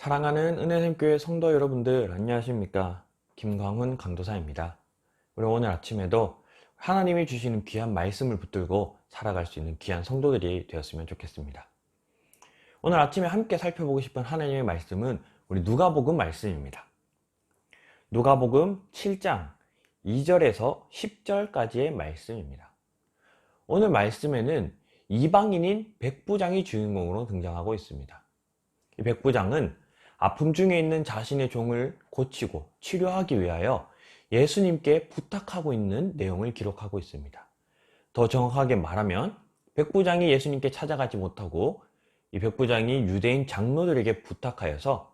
사랑하는 은혜샘교회 성도 여러분들 안녕하십니까? 김광훈 강도사입니다. 우리 오늘 아침에도 하나님이 주시는 귀한 말씀을 붙들고 살아갈 수 있는 귀한 성도들이 되었으면 좋겠습니다. 오늘 아침에 함께 살펴보고 싶은 하나님의 말씀은 우리 누가복음 말씀입니다. 누가복음 7장 2절에서 10절까지의 말씀입니다. 오늘 말씀에는 이방인인 백부장이 주인공으로 등장하고 있습니다. 이 백부장은 아픔 중에 있는 자신의 종을 고치고 치료하기 위하여 예수님께 부탁하고 있는 내용을 기록하고 있습니다. 더 정확하게 말하면 백부장이 예수님께 찾아가지 못하고 이 백부장이 유대인 장로들에게 부탁하여서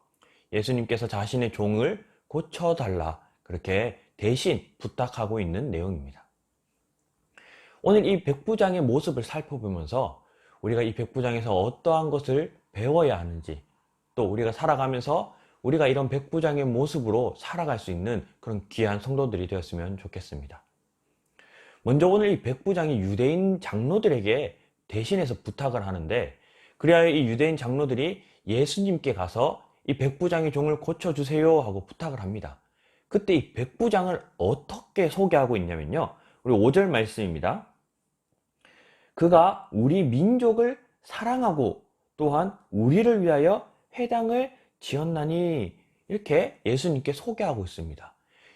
예수님께서 자신의 종을 고쳐달라 그렇게 대신 부탁하고 있는 내용입니다. 오늘 이 백부장의 모습을 살펴보면서 우리가 이 백부장에서 어떠한 것을 배워야 하는지 또 우리가 살아가면서 우리가 이런 백부장의 모습으로 살아갈 수 있는 그런 귀한 성도들이 되었으면 좋겠습니다. 먼저 오늘 이 백부장이 유대인 장로들에게 대신해서 부탁을 하는데 그래야 이 유대인 장로들이 예수님께 가서 이 백부장의 종을 고쳐주세요 하고 부탁을 합니다. 그때 이 백부장을 어떻게 소개하고 있냐면요. 우리 5절 말씀입니다. 그가 우리 민족을 사랑하고 또한 우리를 위하여 회당을 지었나니 이렇게 예수님께 소개하고 있습니다.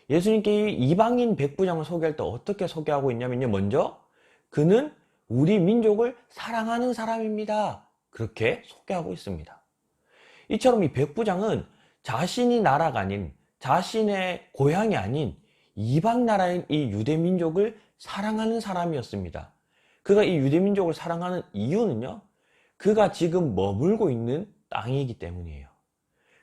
예수님께 이방인 백부장을 소개할 때 어떻게 소개하고 있냐면요. 먼저 그는 우리 민족을 사랑하는 사람입니다. 그렇게 소개하고 있습니다. 이처럼 이 백부장은 자신이 나라가 아닌 자신의 고향이 아닌 이방 나라인 이 유대 민족을 사랑하는 사람이었습니다. 그가 이 유대 민족을 사랑하는 이유는요. 그가 지금 머물고 있는 땅이기 때문이에요.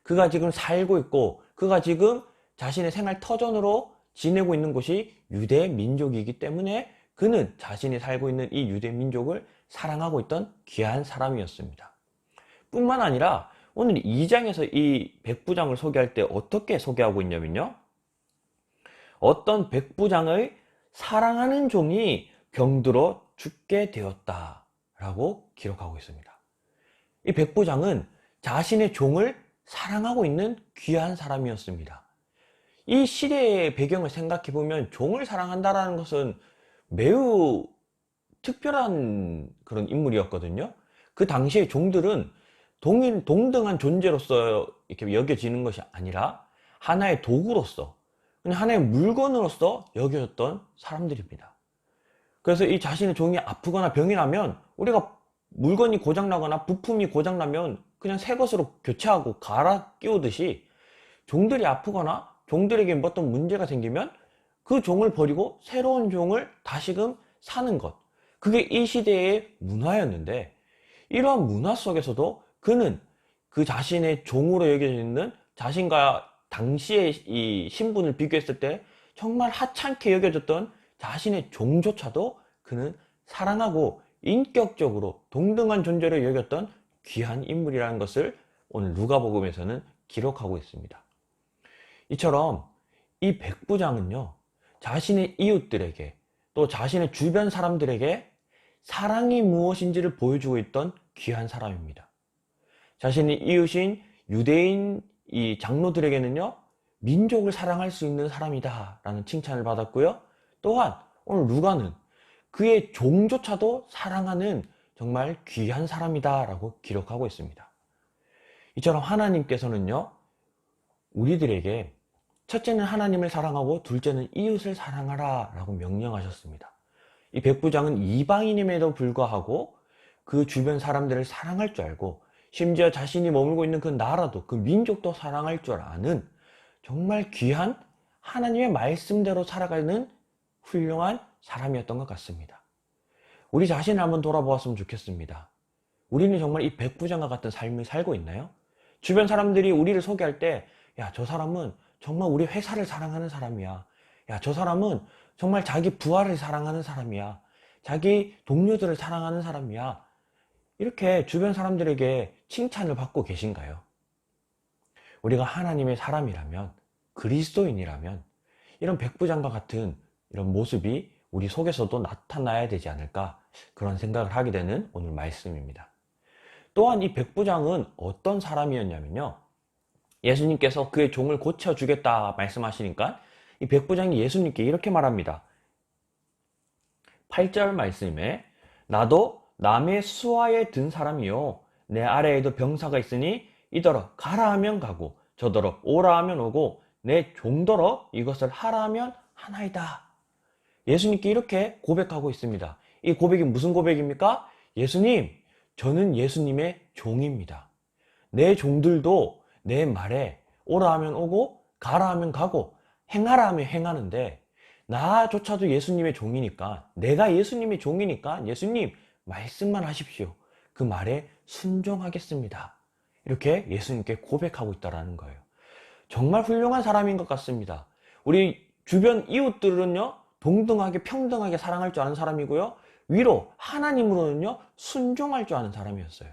그가 지금 살고 있고 그가 지금 자신의 생활 터전으로 지내고 있는 곳이 유대 민족이기 때문에 그는 자신이 살고 있는 이 유대 민족을 사랑하고 있던 귀한 사람이었습니다. 뿐만 아니라 오늘 2장에서 이 백부장을 소개할 때 어떻게 소개하고 있냐면요. 어떤 백부장을 사랑하는 종이 병들어 죽게 되었다 라고 기록하고 있습니다. 이 백부장은 자신의 종을 사랑하고 있는 귀한 사람이었습니다. 이 시대의 배경을 생각해 보면 종을 사랑한다라는 것은 매우 특별한 그런 인물이었거든요. 그 당시의 종들은 동일, 동등한 존재로서 이렇게 여겨지는 것이 아니라 하나의 도구로서, 그냥 하나의 물건으로서 여겨졌던 사람들입니다. 그래서 이 자신의 종이 아프거나 병이 나면 우리가 물건이 고장나거나 부품이 고장나면 그냥 새 것으로 교체하고 갈아 끼우듯이 종들이 아프거나 종들에게 어떤 문제가 생기면 그 종을 버리고 새로운 종을 다시금 사는 것. 그게 이 시대의 문화였는데 이러한 문화 속에서도 그는 그 자신의 종으로 여겨지는 자신과 당시의 이 신분을 비교했을 때 정말 하찮게 여겨졌던 자신의 종조차도 그는 사랑하고 인격적으로 동등한 존재로 여겼던 귀한 인물이라는 것을 오늘 누가복음에서는 기록하고 있습니다. 이처럼 이 백부장은요, 자신의 이웃들에게 또 자신의 주변 사람들에게 사랑이 무엇인지를 보여주고 있던 귀한 사람입니다. 자신의 이웃인 유대인 이 장로들에게는요, 민족을 사랑할 수 있는 사람이다 라는 칭찬을 받았고요. 또한 오늘 누가는 그의 종조차도 사랑하는 정말 귀한 사람이다 라고 기록하고 있습니다. 이처럼 하나님께서는요, 우리들에게 첫째는 하나님을 사랑하고 둘째는 이웃을 사랑하라 라고 명령하셨습니다. 이 백부장은 이방인임에도 불구하고 그 주변 사람들을 사랑할 줄 알고 심지어 자신이 머물고 있는 그 나라도 그 민족도 사랑할 줄 아는 정말 귀한 하나님의 말씀대로 살아가는 훌륭한 사람이었던 것 같습니다. 우리 자신을 한번 돌아보았으면 좋겠습니다. 우리는 정말 이 백부장과 같은 삶을 살고 있나요? 주변 사람들이 우리를 소개할 때, 야, 저 사람은 정말 우리 회사를 사랑하는 사람이야. 야, 저 사람은 정말 자기 부하를 사랑하는 사람이야. 자기 동료들을 사랑하는 사람이야. 이렇게 주변 사람들에게 칭찬을 받고 계신가요? 우리가 하나님의 사람이라면, 그리스도인이라면, 이런 백부장과 같은 이런 모습이 우리 속에서도 나타나야 되지 않을까 그런 생각을 하게 되는 오늘 말씀입니다. 또한 이 백부장은 어떤 사람이었냐면요. 예수님께서 그의 종을 고쳐주겠다 말씀하시니까 이 백부장이 예수님께 이렇게 말합니다. 8절 말씀에 나도 남의 수하에 든 사람이요 내 아래에도 병사가 있으니 이더러 가라 하면 가고 저더러 오라 하면 오고 내 종더러 이것을 하라 하면 하나이다. 예수님께 이렇게 고백하고 있습니다. 이 고백이 무슨 고백입니까? 예수님, 저는 예수님의 종입니다. 내 종들도 내 말에 오라 하면 오고 가라 하면 가고 행하라 하면 행하는데 나조차도 예수님의 종이니까 내가 예수님의 종이니까 예수님 말씀만 하십시오. 그 말에 순종하겠습니다. 이렇게 예수님께 고백하고 있다라는 거예요. 정말 훌륭한 사람인 것 같습니다. 우리 주변 이웃들은요, 동등하게 평등하게 사랑할 줄 아는 사람이고요. 위로 하나님으로는요, 순종할 줄 아는 사람이었어요.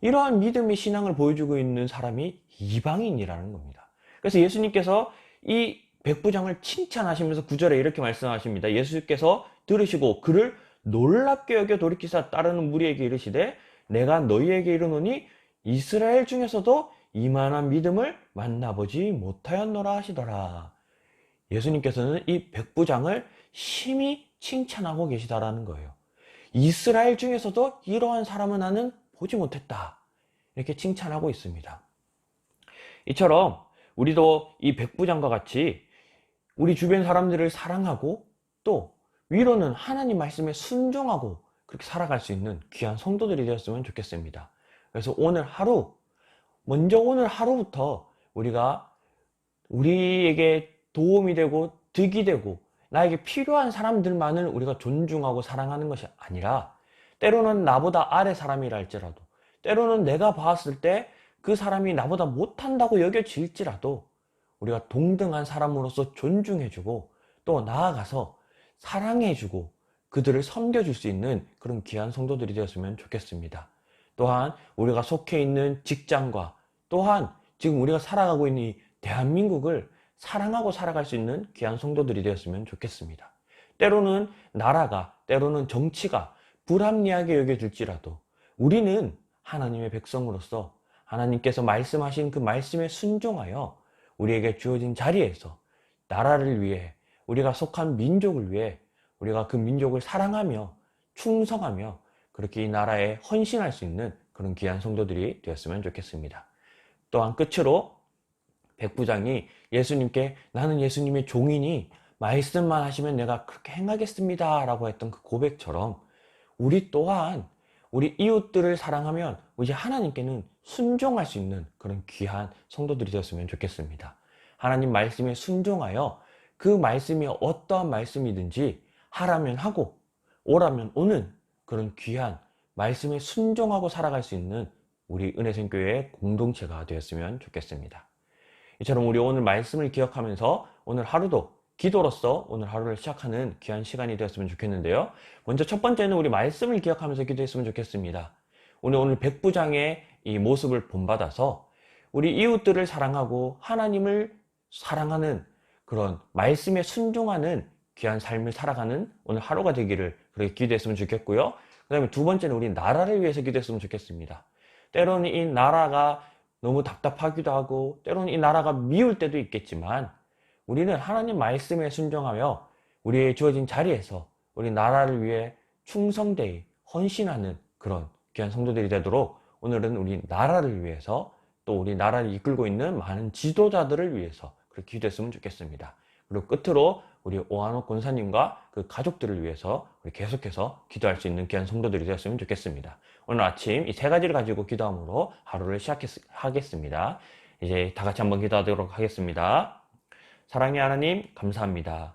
이러한 믿음의 신앙을 보여주고 있는 사람이 이방인이라는 겁니다. 그래서 예수님께서 이 백부장을 칭찬하시면서 구절에 이렇게 말씀하십니다. 예수께서 들으시고 그를 놀랍게 여겨 돌이키사 따르는 무리에게 이르시되 내가 너희에게 이르노니 이스라엘 중에서도 이만한 믿음을 만나보지 못하였노라 하시더라. 예수님께서는 이 백부장을 심히 칭찬하고 계시다라는 거예요. 이스라엘 중에서도 이러한 사람은 나는 보지 못했다. 이렇게 칭찬하고 있습니다. 이처럼 우리도 이 백부장과 같이 우리 주변 사람들을 사랑하고 또 위로는 하나님 말씀에 순종하고 그렇게 살아갈 수 있는 귀한 성도들이 되었으면 좋겠습니다. 그래서 오늘 하루, 먼저 오늘 하루부터 우리가 우리에게 도움이 되고 득이 되고 나에게 필요한 사람들만을 우리가 존중하고 사랑하는 것이 아니라 때로는 나보다 아래 사람이라 할지라도 때로는 내가 봤을 때 그 사람이 나보다 못한다고 여겨질지라도 우리가 동등한 사람으로서 존중해주고 또 나아가서 사랑해주고 그들을 섬겨줄 수 있는 그런 귀한 성도들이 되었으면 좋겠습니다. 또한 우리가 속해 있는 직장과 또한 지금 우리가 살아가고 있는 이 대한민국을 사랑하고 살아갈 수 있는 귀한 성도들이 되었으면 좋겠습니다. 때로는 나라가, 때로는 정치가 불합리하게 여겨질지라도 우리는 하나님의 백성으로서 하나님께서 말씀하신 그 말씀에 순종하여 우리에게 주어진 자리에서 나라를 위해 우리가 속한 민족을 위해 우리가 그 민족을 사랑하며 충성하며 그렇게 이 나라에 헌신할 수 있는 그런 귀한 성도들이 되었으면 좋겠습니다. 또한 끝으로 백부장이 예수님께 나는 예수님의 종이니 말씀만 하시면 내가 그렇게 행하겠습니다 라고 했던 그 고백처럼 우리 또한 우리 이웃들을 사랑하면 이제 하나님께는 순종할 수 있는 그런 귀한 성도들이 되었으면 좋겠습니다. 하나님 말씀에 순종하여 그 말씀이 어떠한 말씀이든지 하라면 하고 오라면 오는 그런 귀한 말씀에 순종하고 살아갈 수 있는 우리 은혜생교회의 공동체가 되었으면 좋겠습니다. 이처럼 우리 오늘 말씀을 기억하면서 오늘 하루도 기도로서 오늘 하루를 시작하는 귀한 시간이 되었으면 좋겠는데요. 먼저 첫 번째는 우리 말씀을 기억하면서 기도했으면 좋겠습니다. 오늘 오늘 백부장의 이 모습을 본받아서 우리 이웃들을 사랑하고 하나님을 사랑하는 그런 말씀에 순종하는 귀한 삶을 살아가는 오늘 하루가 되기를 그렇게 기도했으면 좋겠고요. 그 다음에 두 번째는 우리 나라를 위해서 기도했으면 좋겠습니다. 때로는 이 나라가 너무 답답하기도 하고 때로는 이 나라가 미울 때도 있겠지만 우리는 하나님 말씀에 순종하며 우리의 주어진 자리에서 우리 나라를 위해 충성되이 헌신하는 그런 귀한 성도들이 되도록 오늘은 우리 나라를 위해서 또 우리 나라를 이끌고 있는 많은 지도자들을 위해서 그렇게 기도했으면 좋겠습니다. 그리고 끝으로 우리 오한옥 권사님과 그 가족들을 위해서 우리 계속해서 기도할 수 있는 귀한 성도들이 되었으면 좋겠습니다. 오늘 아침 이 세 가지를 가지고 기도함으로 하루를 시작하겠습니다. 이제 다 같이 한번 기도하도록 하겠습니다. 사랑의 하나님, 감사합니다.